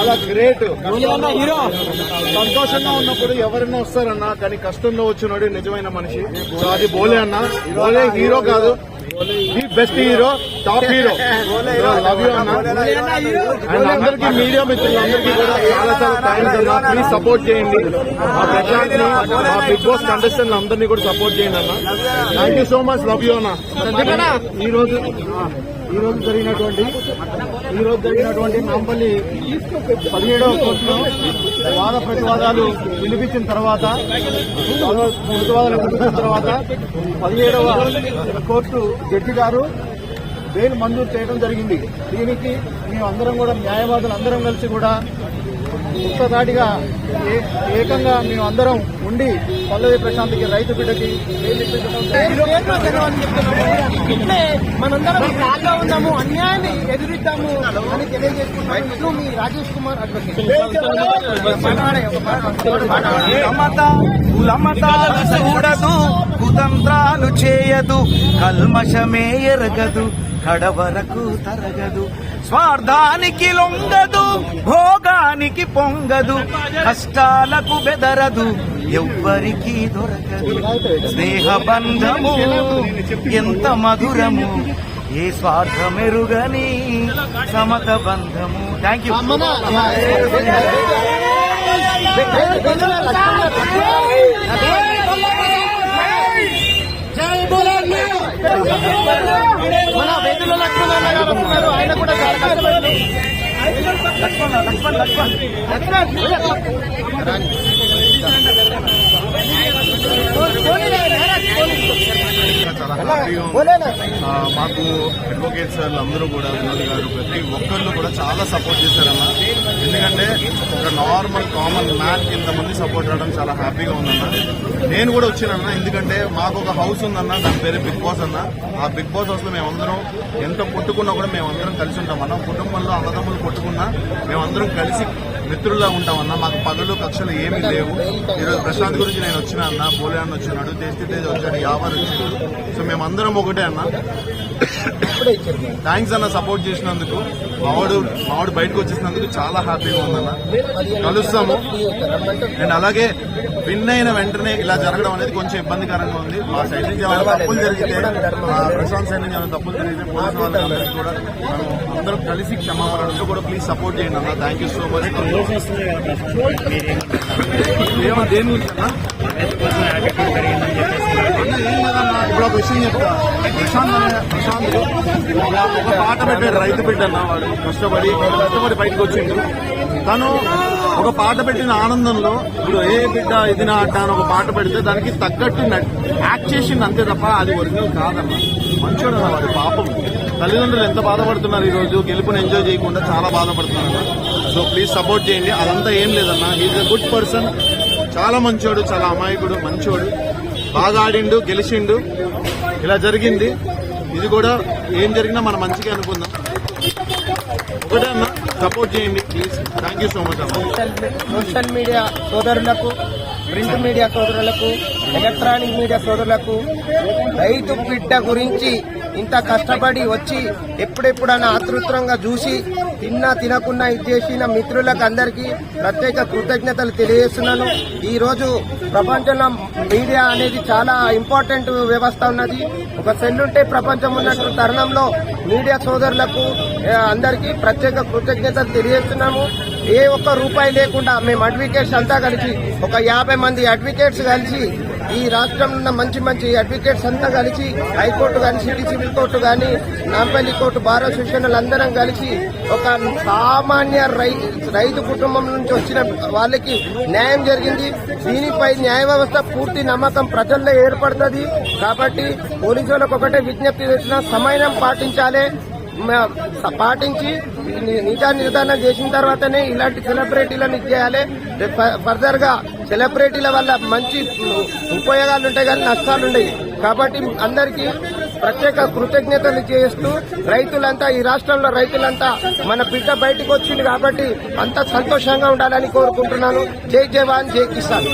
చాలా గ్రేట్. సంతోషంగా ఉన్నప్పుడు ఎవరైనా వస్తారన్నా కానీ కష్టంలో వచ్చినోడు నిజమైన మనిషి. అది బోలే అన్న. బోలే హీరో కాదు. Best hero top hero love you అన్న అండ్ అందరికీ మీడియా మిత్రులందరికీ కూడా చాలా చాలా థ్యాంక్స్ అన్న ప్లీజ్ సపోర్ట్ చేయండి. మా ప్రజాంత్ మా బిగ్ బాస్ కంటెస్టెంట్ అందరినీ కూడా సపోర్ట్ చేయండి అన్న thank you so much love you అన్న ఈ రోజు ఈ రోజు జరిగినటువంటి ఈ రోజు జరిగినటువంటి నాంపల్లి పదిహేడవ కోర్టులో వాద ప్రతివాదాలు వినిపించిన తర్వాత ప్రతివాదాలు వినిపించిన తర్వాత పదిహేడవ కోర్టు జడ్జి గారు బెయిల్ మంజూరు చేయడం జరిగింది. దీనికి మేము అందరం కూడా న్యాయవాదులు అందరం కలిసి కూడా ఏ- ఏకంగా మేము అందరం ఉండి పల్లవి ప్రశాంత్కి రైతు బిడ్డకి ఇట్లే మనందరం రాగా ఉన్నాము అన్యాయాన్ని ఎదురిద్దాము అని తెలియజేస్తున్నాం ఇట్లు మీ రాజేష్ కుమార్ అడ్వకేట్ కుతంత్రాలు చేయదు కల్మషమే ఎరగదు. కడవరకు తరగదు. స్వార్థానికి లొంగదు భోగానికి పొంగదు కష్టాలకు బెదరదు ఎవ్వరికి దొరకదు. స్నేహ బంధము ఎంత మధురము ఏ స్వార్థమెరుగని సమత బంధము థ్యాంక్ యూ జై వేదిలో లక్ష్మణ్ అన్న గారు వస్తున్నారు ఆయన కూడా లక్ష్మణ్. లక్ష్మణ్ లక్ష్మణ్ హ్యాపీగా ఉంది. ఆ, మాకు అడ్వకేట్ సార్లు అందరూ కూడా వినోద్ గారు ప్రతి ఒక్కళ్ళు కూడా చాలా సపోర్ట్ చేశారన్న ఎందుకంటే ఒక నార్మల్ కామన్ మ్యాన్ ఇంతమంది సపోర్ట్ చేయడం చాలా హ్యాపీగా ఉందన్న నేను కూడా వచ్చానన్న ఎందుకంటే మాకు ఒక హౌస్ ఉందన్న దాని పేరు బిగ్ బాస్ అన్న ఆ బిగ్ బాస్ హౌస్లో మేమందరం ఎంత కొట్టుకున్నా కూడా మేమందరం కలిసి ఉంటాం. అన్న కుటుంబంలో అన్నదమ్ములు కొట్టుకున్నా మేమందరం కలిసి మిత్రుల్లా ఉంటామన్న మాకు పనులు కక్షలు ఏమీ లేవు. ఈరోజు ప్రశాంత్ గురించి నేను వచ్చిన అన్న పోలే అన్న వచ్చినాడు దేశీ తేజ్ వచ్చాడు యావర్ వచ్చాడు. సో మేమందరం ఒకటే అన్న. థ్యాంక్స్ అన్న సపోర్ట్ చేసినందుకు మావాడు మావాడు బయటకు వచ్చేసినందుకు చాలా హ్యాపీగా ఉందన్న. కలుస్తాము. అండ్ అలాగే విన్ అయిన వెంటనే ఇలా జరగడం అనేది కొంచెం ఇబ్బందికరంగా ఉంది. మా సైడ్ నుంచి ఏమైనా తప్పులు జరిగితే మా ప్రశాంత్ సైడ్ నుంచి ఏమైనా తప్పులు జరిగితే పోలీసు వాళ్ళందరికీ కూడా మనం అందరం కలిసి క్షమాపణ కూడా ప్లీజ్ సపోర్ట్ చేయండి అన్న. థ్యాంక్ యూ సో మచ్ ఏమో దేని ఇప్పుడు ఒక విషయం చెప్తా ప్రశాంత్ అనే- ప్రశాంత్ ఒక- పాట పెట్టాడు రైతు బిడ్డ అన్న వాడు కష్టపడి కష్టపడి బయటకు వచ్చిండు తను ఒక పాట పెట్టిన ఆనందంలో ఇప్పుడు ఏ బిడ్డ ఇది నా అని ఒక పాట పెడితే దానికి తగ్గట్టు యాక్ట్ చేసింది అంతే తప్ప అది ఒరిజినల్ కాదన్న మంచోడు అన్న పాపం తల్లిదండ్రులు ఎంత బాధపడుతున్నారు ఈ రోజు గెలుపుని ఎంజాయ్ చేయకుండా చాలా బాధపడుతున్నారు సో ప్లీజ్ సపోర్ట్ చేయండి. అదంతా ఏం లేదన్న. ఈజ్ అ గుడ్ పర్సన్ చాలా మంచోడు చాలా అమాయకుడు మంచోడు. బాగా ఆడిండు గెలిచిండు. ఇలా జరిగింది. ఇది కూడా ఏం జరిగినా మనం మంచిగా అనుకుందాం. ఒకటే అన్న సపోర్ట్ చేయండి please thank you so much అన్న సోషల్ మీడియా సోదరులకు ప్రింట్ మీడియా సోదరులకు ఎలక్ట్రానిక్ మీడియా సోదరులకు రైతు బిడ్డ గురించి ఇంత కష్టపడి వచ్చి ఎప్పుడెప్పుడన్నా ఆతృత్వంగా చూసి తిన్నా తినకుండా ఇచ్చేసిన మిత్రులకు అందరికీ ప్రత్యేక కృతజ్ఞతలు తెలియజేస్తున్నాను. ఈరోజు ప్రపంచంలో మీడియా అనేది చాలా ఇంపార్టెంట్ వ్యవస్థ ఉన్నది. ఒక సెల్లుంటే ప్రపంచం ఉన్నట్టు తరుణంలో మీడియా సోదరులకు అందరికీ ప్రత్యేక కృతజ్ఞతలు తెలియజేస్తున్నాము. ఏ ఒక్క రూపాయి లేకుండా మేము అడ్వకేట్స్ అంతా కలిసి ఒక యాభై మంది అడ్వకేట్స్ కలిసి ఈ రాష్ట్రంలో ఉన్న మంచి మంచి అడ్వకేట్స్ అంతా కలిసి హైకోర్టు కానీ సిటీ సివిల్ కోర్టు కానీ నాంపల్లి కోర్టు బార్ అసోసియేషన్లు అందరం కలిసి ఒక సామాన్య రై రైతు కుటుంబం నుంచి వచ్చిన వాళ్ళకి న్యాయం జరిగింది. దీనిపై న్యాయ వ్యవస్థ పూర్తి నమ్మకం ప్రజల్లో ఏర్పడుతుంది. కాబట్టి పోలీసు వాళ్ళకు ఒకటే విజ్ఞప్తి చేసిన సమయం పాటించాలి. పాటించి నిజాన్ని నిజా నిర్ధారణ చేసిన తర్వాతనే ఇలాంటి సెలబ్రిటీలను ఇచ్చేయాలి ఫర్దర్గా సెలబ్రిటీల వల్ల మంచి ఉపయోగాలు ఉంటాయి కానీ నష్టాలు ఉన్నాయి కాబట్టి అందరికీ ప్రత్యేక కృతజ్ఞతలు చేస్తూ రైతులంతా ఈ రాష్ట్రంలో రైతులంతా మన బిడ్డ బయటకు వచ్చింది కాబట్టి అంత సంతోషంగా ఉండాలని కోరుకుంటున్నాను. జై జవాన్ జై కిసాన్.